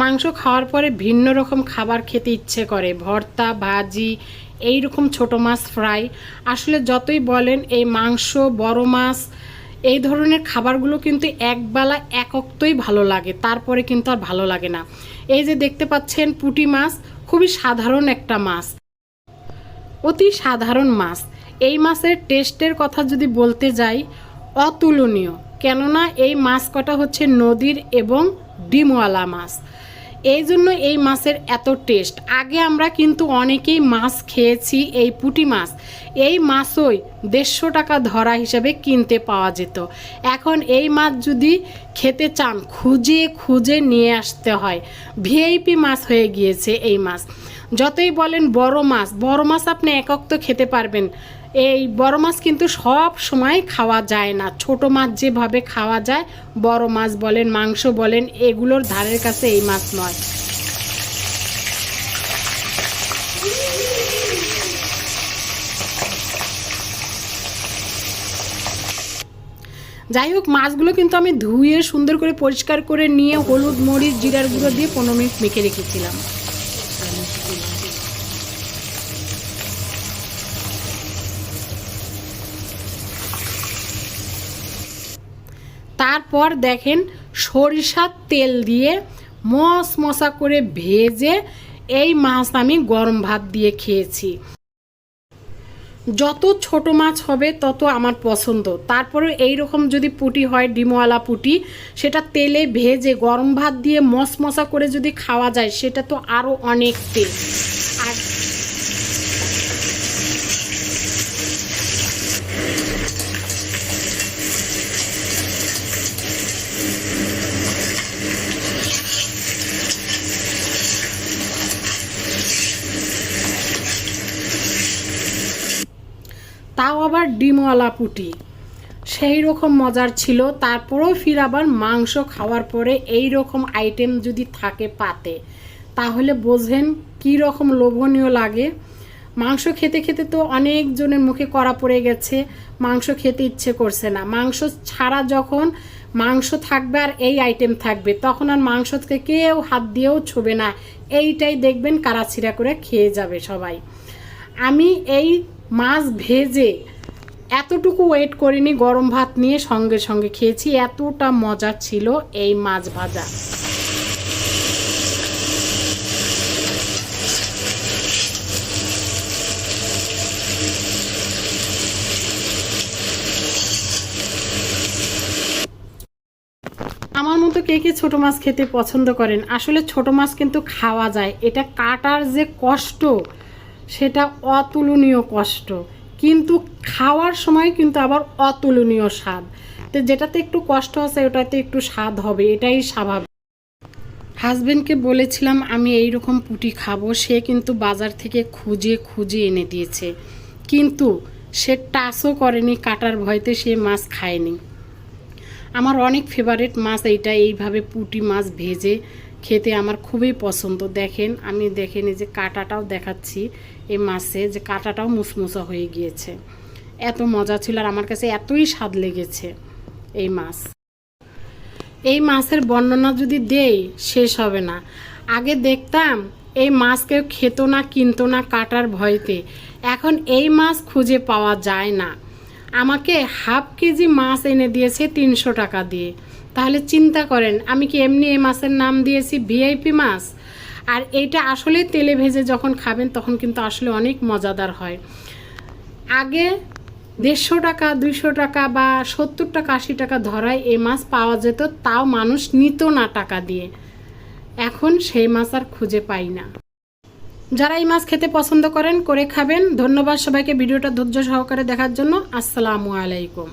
মাংস খাওয়ার পরে ভিন্ন রকম খাবার খেতে ইচ্ছে করে, ভর্তা, ভাজি এই রকম ছোট মাছ ফ্রাই। আসলে যতই বলেন, এই মাংস, বড় মাছ, এই ধরনের খাবারগুলো কিন্তু একবেলা একক্তই ভালো লাগে, তারপরে কিন্তু আর ভালো লাগে না। এই যে দেখতে পাচ্ছেন পুঁটি মাছ, খুবই সাধারণ একটা মাছ। অতি সাধারণ মাছ। এই মাছের টেস্টের কথা যদি বলতে যাই, অতুলনীয়। কেননা এই মাছ কটা হচ্ছে নদীর এবং ডিমওয়ালা মাছ এই জন্য এই মাছের এত টেস্ট। আগে আমরা কিন্তু অনেকেই মাছ খেয়েছি এই পুঁটি মাছ। এই মাছই দেড়শো টাকা ধরা হিসাবে কিনতে পাওয়া যেত। এখন এই মাছ যদি খেতে চান, খুঁজে খুঁজে নিয়ে আসতে হয়। ভিআইপি মাছ হয়ে গিয়েছে এই মাছ। যতই বলেন বড় মাছ বড় মাছ আপনি একক তো খেতে পারবেন। এই বড় মাছ কিন্তু সব সময় খাওয়া যায় না। ছোট মাছ যেভাবে খাওয়া যায়, বড় মাছ বলেন, মাংস বলেন, এগুলোর ধারের কাছে এই মাছ নয়। যাই হোক, মাছগুলো কিন্তু আমি ধুয়ে সুন্দর করে পরিষ্কার করে নিয়ে হলুদ মরিচ, জিরার গুঁড়ো দিয়ে পনেরো মিনিট মেখে রেখেছিলাম। তারপর দেখেন সরিষার তেল দিয়ে মস মশা করে ভেজে এই মাছ আমি গরম ভাত দিয়ে খেয়েছি। যত ছোট মাছ হবে তত আমার পছন্দ। তারপরে এই রকম যদি পুটি হয়, ডিমওয়ালা পুটি, সেটা তেলে ভেজে গরম ভাত দিয়ে মশমশা করে যদি খাওয়া যায়, সেটা তো আরও অনেক টেস্ট তাও আবার ডিমওয়ালা পুটি। সেই রকম মজার ছিল, তারপরেও ফির আবার মাংস খাওয়ার পরে এই রকম আইটেম যদি থাকে পাতে, তাহলে বোঝেন কী রকম লোভনীয় লাগে। মাংস খেতে খেতে তো অনেকজনের মুখে কড়া পড়ে গেছে, মাংস খেতে ইচ্ছে করছে না। মাংস ছাড়া যখন মাংস থাকবে আর এই আইটেম থাকবে, তখন আর মাংস থেকে কেউ হাত দিয়েও ছবে না। এইটাই দেখবেন কারাছিরা করে খেয়ে যাবে সবাই। আমি এই মাছ ভেজে এতটুকু ওয়েট করিনি, গরম ভাত নিয়ে সঙ্গে সঙ্গে খেয়েছি, এতটা মজা ছিল এই মাছ ভাজা। আমার মতো কে কে ছোট মাছ খেতে পছন্দ করেন? আসলে ছোট মাছ কিন্তু খাওয়া যায়, এটা কাটার যে কষ্ট সেটা অতুলনীয় কষ্ট। কিন্তু খাওয়ার সময় কিন্তু আবার অতুলনীয় স্বাদ। তো যেটাতে একটু কষ্ট আছে, ওটাতে একটু স্বাদ হবে, এটাই স্বাভাবিক। হাজবেন্ডকে বলেছিলাম, আমি এই রকম পুটি খাব। সে কিন্তু বাজার থেকে খুঁজে খুঁজে এনে দিয়েছে। কিন্তু সে টাচও করেনি, কাটার ভয়তে সে মাছ খায়নি। আমার অনেক ফেভারিট মাছ এইটা, এইভাবে পুটি মাছ ভেজে খেতে আমার খুবই পছন্দ। দেখেন, আমি দেখেন যে কাঁটাটাও দেখাচ্ছি এই মাছে, যে কাঁটাটাও মুসমুসা হয়ে গিয়েছে। এত মজা ছিল আর আমার কাছে এতই স্বাদ লেগেছে এই মাছ। এই মাছের বর্ণনা যদি দেই, শেষ হবে না। আগে দেখতাম এই মাছ কেউ খেত না, কিনতো না কাটার ভয়তে। এখন এই মাছ খুঁজে পাওয়া যায় না। আমাকে হাফ কেজি মাছ এনে দিয়েছে তিনশো টাকা দিয়ে। তাহলে চিন্তা করেন, আমি কি এমনি এই মাছের নাম দিয়েছি ভিআইপি মাছ? আর এইটা আসলে তেলে ভেজে যখন খাবেন তখন কিন্তু আসলে অনেক মজাদার হয়। আগে দেড়শো টাকা, দুইশো টাকা বা সত্তর টাকা, আশি টাকা ধরায় এই মাছ পাওয়া যেত, তাও মানুষ নিত না টাকা দিয়ে। এখন সেই মাছ আর খুঁজে পাই না। যারা এই মাছ খেতে পছন্দ করেন, করে খাবেন। ধন্যবাদ সবাইকে ভিডিওটা ধৈর্য সহকারে দেখার জন্য। আসসালামু আলাইকুম।